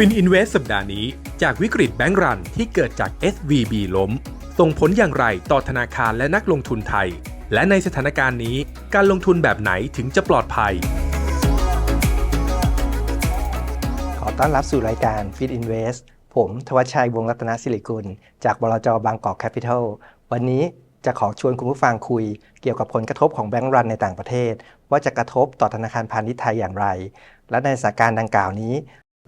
ฟินอินเวสสัปดาห์นี้ จากวิกฤตแบงก์รันที่เกิดจาก SVB ล้ม ส่งผลอย่างไรต่อธนาคารและนักลงทุนไทย และในสถานการณ์นี้การลงทุนแบบไหนถึงจะปลอดภัย ขอต้อนรับสู่รายการ Fit Invest ผมทวัชชัยวงรัตนศิริกุล จากบลจบางกอกแคปิทัลวันนี้จะขอชวนคุณผู้ฟังคุย เกี่ยวกับผลกระทบของแบงก์รันในต่างประเทศ ว่าจะกระทบต่อธนาคารพาณิชย์ไทยอย่างไร และในสถานการณ์ดังกล่าวนี้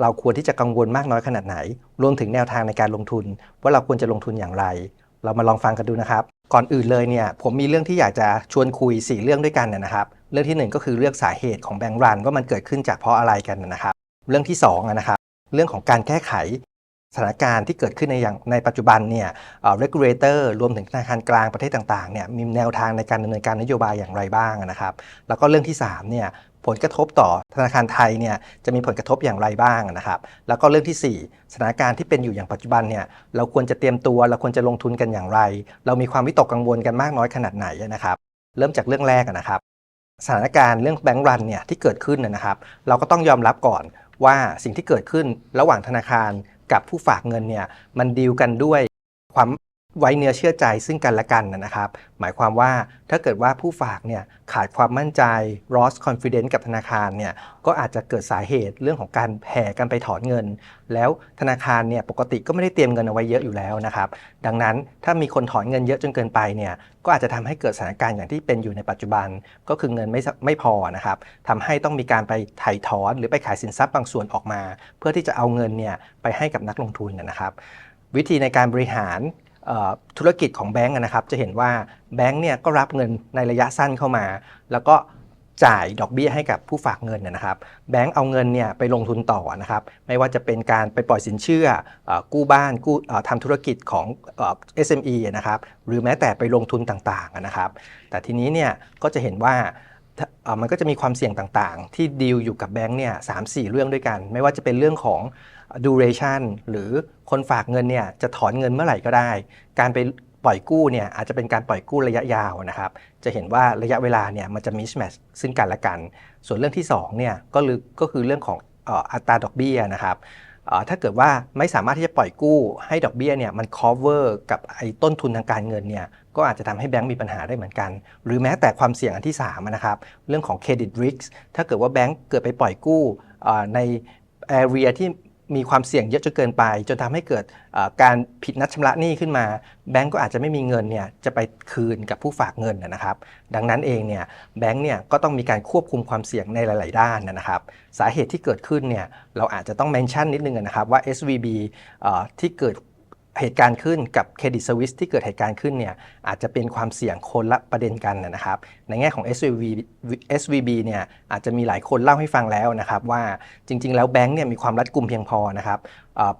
เราควรที่จะกังวลมากน้อยขนาดไหน รวมถึงแนวทางในการลงทุน ว่าเราควรจะลงทุนอย่างไร เรามาลองฟังกันดูนะครับ ก่อนอื่นเลยเนี่ยผมมีเรื่องที่อยากจะชวนคุย 4 เรื่องด้วยกันนะครับ เรื่องที่หนึ่งก็คือเรื่องสาเหตุของแบงก์รันว่ามันเกิดขึ้นจากเพราะอะไรกันนะครับ เรื่องที่2นะครับ เรื่องของการแก้ไขสถานการณ์ที่เกิดขึ้นในอย่างในปัจจุบันเนี่ยเอ่อ regulator รวมถึงธนาคารกลางประเทศต่างๆเนี่ยมีแนวทางในการดำเนินการนโยบายอย่างไรบ้างนะครับ แล้วก็เรื่องที่3เนี่ย ผลกระทบต่อธนาคารไทยเนี่ยจะมีผลกระทบอย่างไรบ้างนะครับ แล้วก็เรื่องที่ 4 สถานการณ์ที่เป็นอยู่อย่างปัจจุบันเนี่ยเราควรจะเตรียมตัวเราควรจะลงทุนกันอย่างไร เรามีความวิตกกังวลกันมากน้อยขนาดไหนนะครับ เริ่มจากเรื่องแรกนะครับสถานการณ์เรื่องแบงก์รันเนี่ยที่เกิดขึ้นนะนะครับ เราก็ต้องยอมรับก่อนว่าสิ่งที่เกิดขึ้นระหว่างธนาคารกับผู้ฝากเงินเนี่ยมันดีลกันด้วยความ ไว้เนื้อเชื่อใจซึ่งกันและกันนะครับ หมายความว่าถ้าเกิดว่าผู้ฝากเนี่ยขาดความมั่นใจ loss confidence กับธนาคารเนี่ยก็อาจจะเกิดสาเหตุเรื่องของการแห่กันไปถอนเงิน แล้วธนาคารเนี่ยปกติก็ไม่ได้เตรียมเงินเอาไว้เยอะอยู่แล้วนะครับดังนั้นถ้ามีคนถอนเงินเยอะจนเกินไปเนี่ยก็อาจจะทำให้เกิดสถานการณ์อย่างที่เป็นอยู่ในปัจจุบัน ก็คือเงินไม่ไม่พอนะครับทำให้ต้องมีการไปถ่ายถอนหรือไปขายสินทรัพย์บางส่วนออกมา เพื่อที่จะเอาเงินเนี่ยไปให้กับนักลงทุนนะครับวิธีในการบริหาร ธุรกิจของแบงก์นะครับจะเห็นว่าแบงก์เนี่ยก็รับเงินในระยะสั้นเข้ามา แล้วก็จ่ายดอกเบี้ยให้กับผู้ฝากเงินนะครับ แบงก์เอาเงินเนี่ยไปลงทุนต่อนะครับ ไม่ว่าจะเป็นการไปปล่อยสินเชื่ออกู้บ้านกู้ทำธุรกิจของเอ่อ SME นะครับหรือแม้แต่ไปลงทุนต่างๆนะครับ แต่ทีนี้เนี่ยก็จะเห็นว่ามันก็จะมีความเสี่ยงต่างๆ ที่ดีลอยู่กับแบงก์เนี่ยสามสี่เรื่องด้วยกัน ไม่ว่าจะเป็นเรื่องของ duration หรือคนฝากเงินเนี่ยจะถอนเงินเมื่อไหร่ก็ได้ การไปปล่อยกู้เนี่ยอาจจะเป็นการปล่อยกู้ระยะยาวนะครับ จะเห็นว่าระยะเวลาเนี่ยมันจะ mismatch ซึ่งกันและกัน ส่วนเรื่องที่2เนี่ยก็คือก็คือเรื่องของอัตราดอกเบี้ยนะครับถ้าเกิดว่าไม่สามารถที่จะปล่อยกู้ให้ดอกเบี้ยเนี่ยมัน cover กับไอ้ต้นทุนทางการเงินเนี่ยก็อาจจะทำให้แบงก์มีปัญหาได้เหมือนกัน หรือแม้แต่ความเสี่ยงอันที่3นะครับเรื่องของ credit risk ถ้าเกิดว่าแบงก์เกิดไปปล่อยกู้เอ่อใน area ที่ มีความเสี่ยงเยอะจนเกินไป จนทำให้เกิดการผิดนัดชำระหนี้ขึ้นมา แบงก์ก็อาจจะไม่มีเงินเนี่ยจะไปคืนกับผู้ฝากเงินนะครับ ดังนั้นเองเนี่ยแบงก์เนี่ยก็ต้องมีการควบคุมความเสี่ยงในหลาย ๆ ด้านนะครับ สาเหตุที่เกิดขึ้นเนี่ยเราอาจจะต้องเมนชั่นนิดนึงนะครับว่า SVB ที่เกิด เหตุการณ์ขึ้นกับเครดิตสวิสที่เกิดเหตุการณ์ขึ้นเนี่ยอาจจะเป็นความเสี่ยงคนละประเด็นกันนะครับ ในแง่ของ SVB SVB เนี่ยอาจจะมีหลายคนเล่าให้ฟังแล้วนะครับ ว่าจริง ๆ แล้วแบงก์เนี่ยมีความรัดกุมเพียงพอนะครับ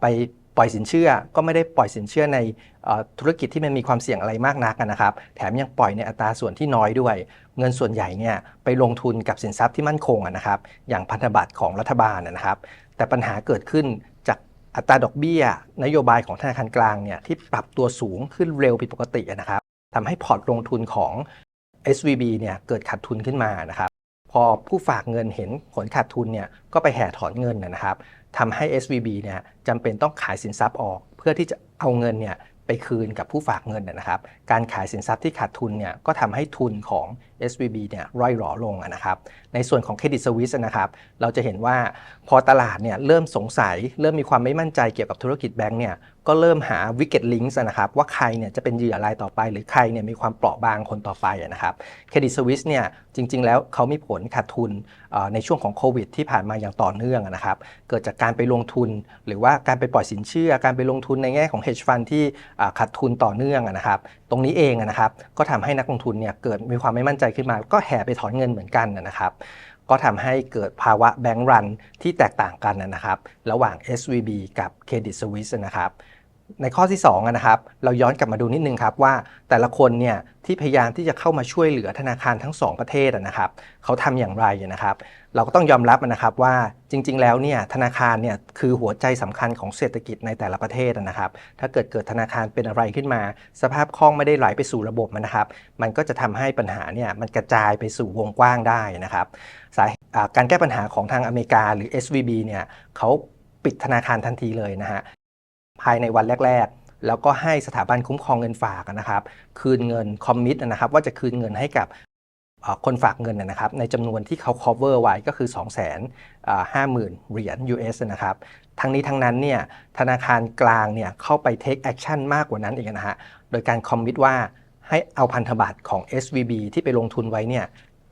ไปปล่อยสินเชื่อก็ไม่ได้ปล่อยสินเชื่อในอธุรกิจที่มันมีความเสี่ยงอะไรมากนักนะครับ แถมยังปล่อยในอัตราส่วนที่น้อยด้วย เงินส่วนใหญ่เนี่ยไปลงทุนกับสินทรัพย์ที่มั่นคงนะครับ อย่างพันธบัตรของรัฐบาลนะครับ แต่ปัญหาเกิดขึ้น อัตราดอกเบี้ย นโยบายของธนาคารกลางเนี่ยที่ปรับตัวสูงขึ้นเร็วผิดปกตินะครับทำให้พอร์ตลงทุนของ SVB เนี่ยเกิดขาดทุนขึ้นมานะครับพอผู้ฝากเงินเห็นผลขาดทุนเนี่ยก็ไปแห่ถอนเงินนะครับทำให้ SVB เนี่ยจำเป็นต้องขายสินทรัพย์ออก เพื่อที่จะเอาเงินเนี่ย ไปคืนกับผู้ฝากเงินนะครับ การขายสินทรัพย์ที่ขาดทุนเนี่ยก็ทำให้ทุนของ SVB เนี่ยร่อยหรอลงนะครับ ในส่วนของเครดิตสวิสนะครับ เราจะเห็นว่าพอตลาดเนี่ยเริ่มสงสัย เริ่มมีความไม่มั่นใจเกี่ยวกับธุรกิจแบงก์เนี่ย ก็เริ่มหาวิกเก็ตลิงก์นะครับว่าใครเนี่ยจะเป็นเหยื่อรายต่อไป หรือใครเนี่ยมีความเปราะบางคนต่อไปนะครับเครดิตสวิสเนี่ยจริง ๆ แล้วเขามีผลขาดทุนในช่วงของโควิดที่ผ่านมาอย่างต่อเนื่องนะครับเกิดจากการไปลงทุน หรือว่าการไปปล่อยสินเชื่อ การไปลงทุนในแง่ของ hedge fund ที่ขาดทุนต่อเนื่องนะครับตรงนี้เองนะครับก็ทำให้นักลงทุนเนี่ยเกิดมีความไม่มั่นใจขึ้นมา ก็แห่ไปถอนเงินเหมือนกันนะครับก็ทำให้เกิดภาวะแบงก์รันที่แตกต่างกันนะครับ ระหว่าง SVB กับ Credit Suisse นะครับ ในข้อที่2อะนะครับ เราย้อนกลับมาดูนิดนึงครับว่าแต่ละคนเนี่ยที่พยายามที่จะเข้ามาช่วยเหลือธนาคารทั้ง 2 ประเทศนะครับเขาทำอย่างไรนะครับ เราก็ต้องยอมรับนะครับว่าจริง ๆ แล้วเนี่ยธนาคารเนี่ยคือหัวใจสำคัญของเศรษฐกิจในแต่ละประเทศนะครับ ถ้าเกิดเกิดธนาคารเป็นอะไรขึ้นมา สภาพคล่องไม่ได้ไหลไปสู่ระบบนะครับ มันก็จะทำให้ปัญหาเนี่ยมันกระจายไปสู่วงกว้างได้นะครับสาอ่าการแก้ปัญหาของทางอเมริกาหรือ SVB เนี่ยเขาปิดธนาคารทันทีเลยนะฮะ ภายในวันแรก ๆ แล้วก็ให้สถาบันคุ้มครองเงินฝากนะครับ คืนเงินคอมมิตนะครับว่าจะคืนเงินให้กับคนฝากเงินนะครับ ในจำนวนที่เขา cover ไว้ก็คือ 2 5 0 0 0 0 เหรียญ US นะครับ ทั้งนี้ทั้งนั้นเนี่ยธนาคารกลางเนี่ยเข้าไป take action มากกว่านั้นอีกนะฮะ โดยการคอมมิตว่าให้เอาพันธบัตรของ SVB ที่ไปลงทุนไว้เนี่ย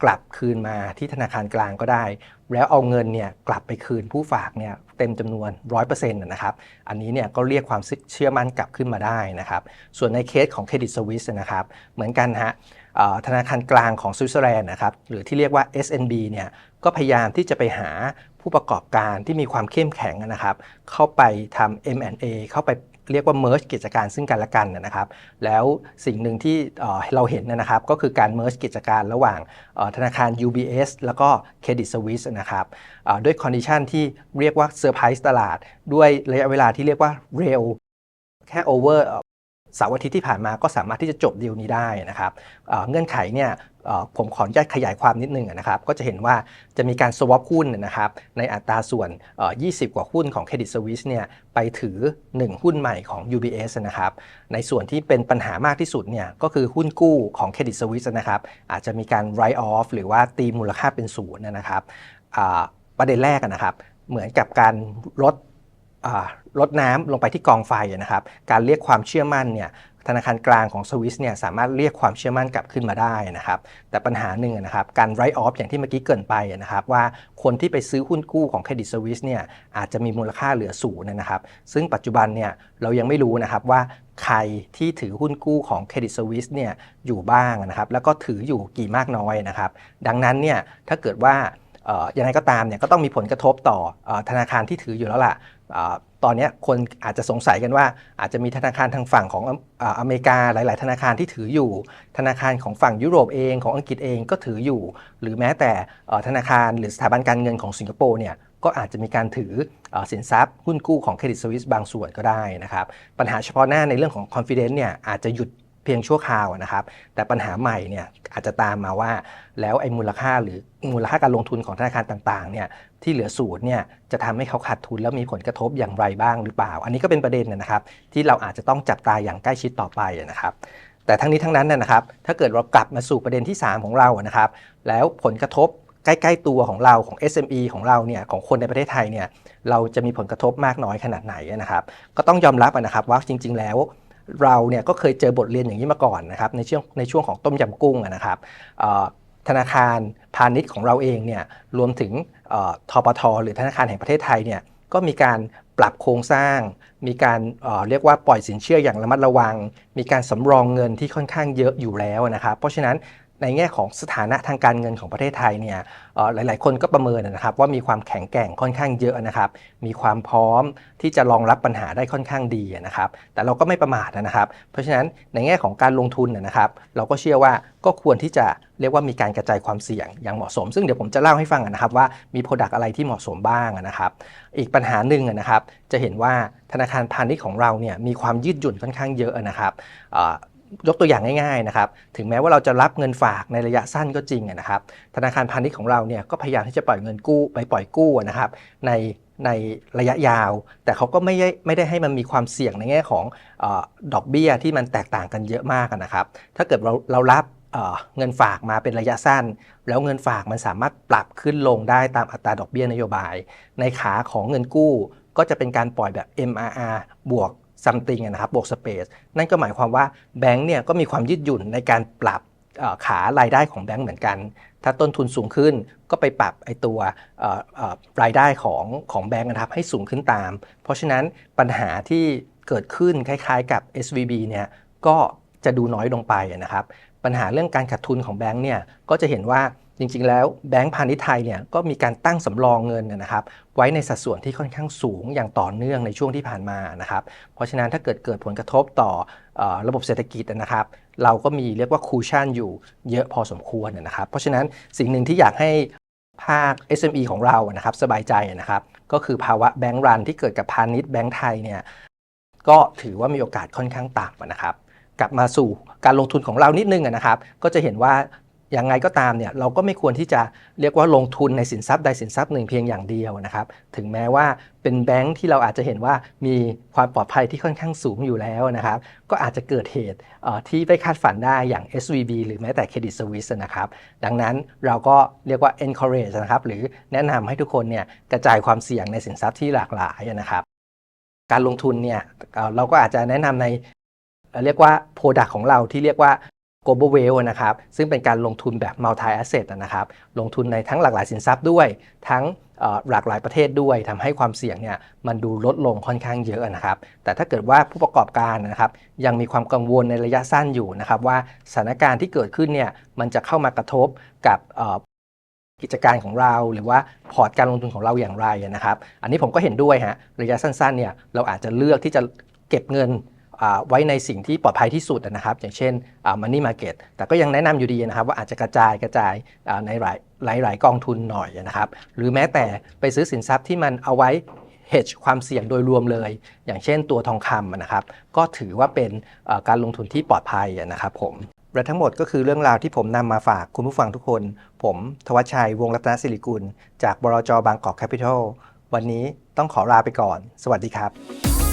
กลับคืนมาที่ธนาคารกลางก็ได้ แล้วเอาเงินเนี่ยกลับไปคืนผู้ฝากเนี่ยเต็มจำนวน 100%นนะครับ อันนี้เนี่ยก็เรียกความเชื่อมั่นกลับขึ้นมาได้นะครับ ส่วนในเคสของเครดิตสวิสนะครับ เหมือนกันฮะธนาคารกลางของสวิตเซอร์แลนด์นะครับ หรือที่เรียกว่า SNB เนี่ยก็พยายามที่จะไปหาผู้ประกอบการที่มีความเข้มแข็งนะครับ เข้าไปทำ M&A เข้าไป เรียกว่า merge กิจการซึ่งกันและกันนะครับ แล้วสิ่งหนึ่งที่เราเห็นนะครับก็คือการ merge กิจการระหว่างธนาคาร UBS แล้วก็ Credit Suisse นะครับด้วยคอนดิชันที่เรียกว่าเซอร์ไพรส์ตลาด ด้วยระยะเวลาที่เรียกว่าเร็วแค่โอเวอร์เสาร์อาทิตย์ที่ผ่านมาก็สามารถที่จะจบดีลนี้ได้นะครับเงื่อนไขเนี่ย ผมขออนุญาตขยายความนิดนึงนะครับ ก็จะเห็นว่าจะมีการ swap หุ้นนะครับ ในอัตราส่วน 20 กว่าหุ้นของ Credit Suisse เนี่ยไปถือ 1 หุ้นใหม่ของ UBS นะครับ ในส่วนที่เป็นปัญหามากที่สุดเนี่ยก็คือหุ้นกู้ของ Credit Suisse นะครับ อาจจะมีการ write off หรือว่าตีมูลค่าเป็นศูนย์นะครับประเด็นแรกนะครับ เหมือนกับการลดลดน้ำลงไปที่กองไฟนะครับ การเรียกความเชื่อมั่นเนี่ย ธนาคารกลางของสวิสเนี่ยสามารถเรียกความเชื่อมั่นกลับขึ้นมาได้นะครับ แต่ปัญหาหนึ่งนะครับการไรออฟอย่างที่เมื่อกี้เกินไปนะครับว่าคนที่ไปซื้อหุ้นกู้ของเครดิตสวิสเนี่ยอาจจะมีมูลค่าเหลือศูนย์นะครับ ซึ่งปัจจุบันเนี่ยเรายังไม่รู้นะครับว่าใครที่ถือหุ้นกู้ของเครดิตสวิสเนี่ยอยู่บ้างนะครับแล้วก็ถืออยู่กี่มากน้อยนะครับ ดังนั้นเนี่ยถ้าเกิดว่ายังไงก็ตามเนี่ยก็ต้องมีผลกระทบต่ออธนาคารที่ถืออยู่แล้วล่ะ ตอนนี้คนอาจจะสงสัยกันว่าอาจจะมีธนาคารทางฝั่งของออเมริกาหลาย ๆ ธนาคารที่ถืออยู่ ธนาคารของฝั่งยุโรปเองของอังกฤษเองก็ถืออยู่ หรือแม้แต่ธนาคารหรือสถาบันการเงินของสิงคโปร์เนี่ยก็อาจจะมีการถือออสินทรัพย์หุ้นกู้ของเครดิตสวิสบางส่วนก็ได้นะครับปัญหาเฉพาะหน้าในเรื่องของ confidence เนี่ยอาจจะหยุด เพียงชั่วคราวนะครับ แต่ปัญหาใหม่เนี่ยอาจจะตามมาว่า แล้วไอ้มูลค่าหรือมูลค่าการลงทุนของธนาคารต่างๆเนี่ยที่เหลือศูนย์เนี่ยจะทำให้เขาขาดทุนแล้วมีผลกระทบอย่างไรบ้างหรือเปล่า อันนี้ก็เป็นประเด็นนะครับ ที่เราอาจจะต้องจับตาอย่างใกล้ชิดต่อไปนะครับแต่ทั้งนี้ทั้งนั้นนะนะครับ ถ้าเกิดเรากลับมาสู่ประเด็นที่ 3 ของเรานะครับ แล้วผลกระทบใกล้ๆตัวของเราของ SME ของเราเนี่ยของคนในประเทศไทยเนี่ยเราจะมีผลกระทบมากน้อยขนาดไหนนะครับ ก็ต้องยอมรับนะครับว่าจริง ๆ แล้ว เราเนี่ยก็เคยเจอบทเรียนอย่างนี้มาก่อนนะครับในช่วงในช่วงของต้มยำกุ้งนะครับธนาคารพาณิชย์ของเราเองเนี่ยรวมถึงทปทหรือธนาคารแห่งประเทศไทยเนี่ยก็มีการปรับโครงสร้าง มีการเเรียกว่าปล่อยสินเชื่ออย่างระมัดระวัง มีการสำรองเงินที่ค่อนข้างเยอะอยู่แล้วนะครับ เพราะฉะนั้น ในแง่ของสถานะทางการเงินของประเทศไทยเนี่ยหลาย ๆ คนก็ประเมินนะครับว่ามีความแข็งแกร่งค่อนข้างเยอะนะครับ มีความพร้อมที่จะรองรับปัญหาได้ค่อนข้างดีนะครับ แต่เราก็ไม่ประมาทนะครับ เพราะฉะนั้นในแง่ของการลงทุนนะครับ เราก็เชื่อว่าก็ควรที่จะเรียกว่ามีการกระจายความเสี่ยงอย่างเหมาะสม ซึ่งเดี๋ยวผมจะเล่าให้ฟังนะครับว่ามีโปรดักต์อะไรที่เหมาะสมบ้างนะครับ อีกปัญหาหนึ่งนะครับ จะเห็นว่าธนาคารพาณิชย์ของเราเนี่ยมีความยืดหยุ่นค่อนข้างเยอะนะครับ ยกตัวอย่างง่ายๆนะครับ ถึงแม้ว่าเราจะรับเงินฝากในระยะสั้นก็จริงอะนะครับ ธนาคารพาณิชย์ของเราเนี่ยก็พยายามที่จะปล่อยเงินกู้ไปปล่อยกู้นะครับ ในในระยะยาว แต่เขาก็ไม่ได้ไม่ได้ให้มันมีความเสี่ยงในแง่ของออดอกเบี้ยที่มันแตกต่างกันเยอะมากนะครับ ถ้าเกิดเราเรารับเเงินฝากมาเป็นระยะสั้น แล้วเงินฝากมันสามารถปรับขึ้นลงได้ตามอัตราดอกเบี้ยนโยบาย ในขาของเงินกู้ก็จะเป็นการปล่อยแบบ MRR บวก something นะครับบวก space นั่นก็หมายความว่าแบงก์เนี่ยก็มีความยืดหยุ่นในการปรับขารายได้ของแบงก์เหมือนกัน ถ้าต้นทุนสูงขึ้นก็ไปปรับไอตัวรายได้ของของแบงก์นะครับให้สูงขึ้นตาม เพราะฉะนั้นปัญหาที่เกิดขึ้นคล้ายๆกับ SVB เนี่ยก็จะดูน้อยลงไปนะครับ ปัญหาเรื่องการขาดทุนของแบงก์เนี่ยก็จะเห็นว่า จริงๆ แล้วแบงก์พาณิชย์ไทยเนี่ยก็มีการตั้งสำรองเงินนะครับไว้ในสัดส่วนที่ค่อนข้างสูงอย่างต่อเนื่องในช่วงที่ผ่านมานะครับเพราะฉะนั้นถ้าเกิดเกิดผลกระทบต่อออระบบเศรษฐกิจนะครับ เราก็มีเรียกว่าคูชั่นอยู่เยอะพอสมควรนะครับเพราะฉะนั้นสิ่งหนึ่งที่อยากให้ภาค SME ของเรานะครับสบายใจนะครับก็คือภาวะแบงก์รันที่เกิดกับพาณิชย์แบงก์ไทยเนี่ยก็ถือว่ามีโอกาสค่อนข้างต่ำนะครับกลับมาสู่การลงทุนของเรานิดนึงนะครับ ก็จะเห็นว่า ยังไงก็ตามเนี่ยเราก็ไม่ควรที่จะเรียกว่าลงทุนในสินทรัพย์ใดสินทรัพย์หนึ่งเพียงอย่างเดียวนะครับถึงแม้ว่าเป็นแบงค์ที่เราอาจจะเห็นว่ามีความปลอดภัยที่ค่อนข้างสูงอยู่แล้วนะครับก็อาจจะเกิดเหตุที่ไม่คาดฝันได้อย่าง SVB หรือแม้แต่ Credit Suisse นะครับดังนั้นเราก็เรียกว่า encourage นะครับหรือแนะนำให้ทุกคนเนี่ยกระจายความเสี่ยงในสินทรัพย์ที่หลากหลายนะครับการลงทุนเนี่ยเราก็อาจจะแนะนำในเอ่อเรียกว่า Product ของเราที่เรียกว่า global wealth นะครับ ซึ่งเป็นการลงทุนแบบ multi asset นะครับ ลงทุนในทั้งหลากหลายสินทรัพย์ด้วย ทั้งหลากหลายประเทศด้วยทำให้ความเสี่ยงเนี่ยมันดูลดลงค่อนข้างเยอะนะครับ แต่ถ้าเกิดว่าผู้ประกอบการนะครับ ยังมีความกังวลในระยะสั้นอยู่นะครับ ว่าสถานการณ์ที่เกิดขึ้นเนี่ยมันจะเข้ามากระทบกับกิจการของเราหรือว่าพอร์ตการลงทุนของเราอย่างไรนะครับ อันนี้ผมก็เห็นด้วยฮะระยะสั้นๆเนี่ยเราอาจจะเลือกที่จะเก็บเงิน ไว้ในสิ่งที่ปลอดภัยที่สุดนะครับ อย่างเช่นมันนี่มาเก็ตแต่ก็ยังแนะนำอยู่ดีนะครับว่าอาจจะกระจายกระจายในหลายหลายหลายกองทุนหน่อยนะครับ หรือแม้แต่ไปซื้อสินทรัพย์ที่มันเอาไว้ hedge ความเสี่ยงโดยรวมเลย อย่างเช่นตัวทองคำนะครับ ก็ถือว่าเป็นการลงทุนที่ปลอดภัยนะครับผมและทั้งหมดก็คือเรื่องราวที่ผมนำมาฝากคุณผู้ฟังทุกคน ผมทวัชชัยวงศ์รัตนศิริกุล จากบลจบางกอกแคปิทัลวันนี้ต้องขอลาไปก่อน สวัสดีครับ